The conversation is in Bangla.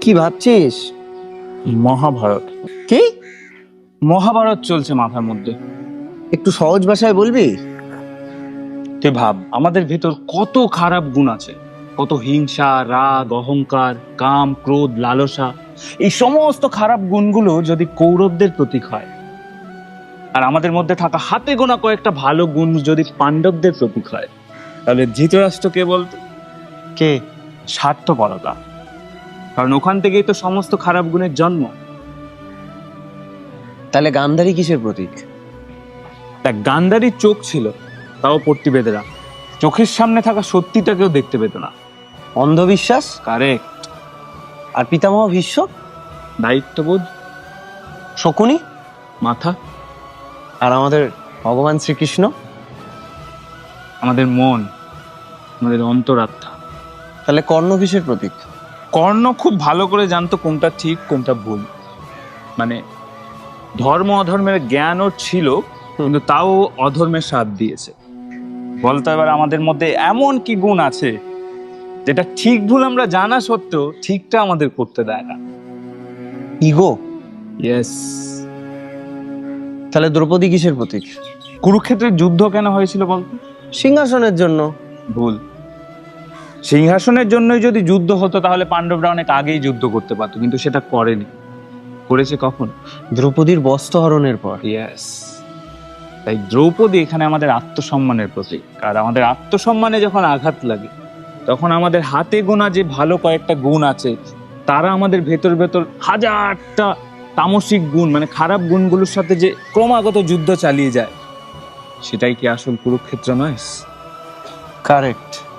কি ভাবছিস? মহাভারত। কি? মহাভারত চলছে মাথার মধ্যে। একটু সহজ ভাষায় বলবি? তুই ভাব আমাদের ভেতর কত খারাপ গুণ আছে। কত হিংসা রাগ অহংকার কাম ক্রোধ লালসা। এই সমস্ত খারাপ গুণগুলো যদি কৌরবদের প্রতীক হয় আর আমাদের মধ্যে থাকা হাতে গোনা কয়েকটা ভালো গুণ যদি পাণ্ডবদের প্রতীক হয় তাহলে ধৃতরাষ্ট্র কে বলতো? কে? স্বার্থপরতা। কারণ ওখান থেকেই তো সমস্ত খারাপ গুণের জন্ম। তাহলে গান্ধারী কিসের প্রতীক? তা গান্ধারীর চোখ ছিল তাও পট্টিবেদেরা চোখের সামনে থাকা সত্যিটা কেউ দেখতে পেত না। অন্ধবিশ্বাস? কারেক্ট আর পিতামহ ভীষ্ম? দায়িত্ববোধ। শকুনি? মাথা। আর আমাদের ভগবান শ্রীকৃষ্ণ? আমাদের মন আমাদের অন্তরাত্মা। তাহলে কর্ণ কিসের প্রতীক? কর্ণ খুব ভালো করে জানতো কোনটা ঠিক কোনটা ভুল। মানে ধর্ম অধর্মের জ্ঞান ওর ছিল কিন্তু তাও অধর্মের স্বাদ দিয়েছে। বলতো এবার আমাদের মধ্যে এমন কি গুণ আছে যেটা ঠিক ভুল আমরা জানা সত্ত্বেও ঠিকটা আমাদের করতে দেয় না। ইগো? ইয়েস তাহলে দ্রৌপদী কিসের প্রতীক? কুরুক্ষেত্রের যুদ্ধ কেন হয়েছিল বলতো? সিংহাসনের জন্য। ভুল। সিংহাসনের জন্যই যদি যুদ্ধ হতো তাহলে পাণ্ডবরা অনেক আগেই যুদ্ধ করতে পারতো কিন্তু সেটা করেনি। করেছে কখন? দ্রৌপদীর বস্ত্রহরণের পর। ইয়েস তাই দ্রৌপদী এখানে আমাদের আত্মসম্মানের প্রতীক। আর আমাদের আত্মসম্মানে যখন আঘাত লাগে তখন আমাদের হাতে গোনা যে ভালো কয়েকটা গুণ আছে তারা আমাদের ভেতর ভেতর হাজারটা তামসিক গুণ মানে খারাপ গুণগুলোর সাথে যে ক্রমাগত যুদ্ধ চালিয়ে যায় সেটাই কি আসল কুরুক্ষেত্র নয়? কারেক্ট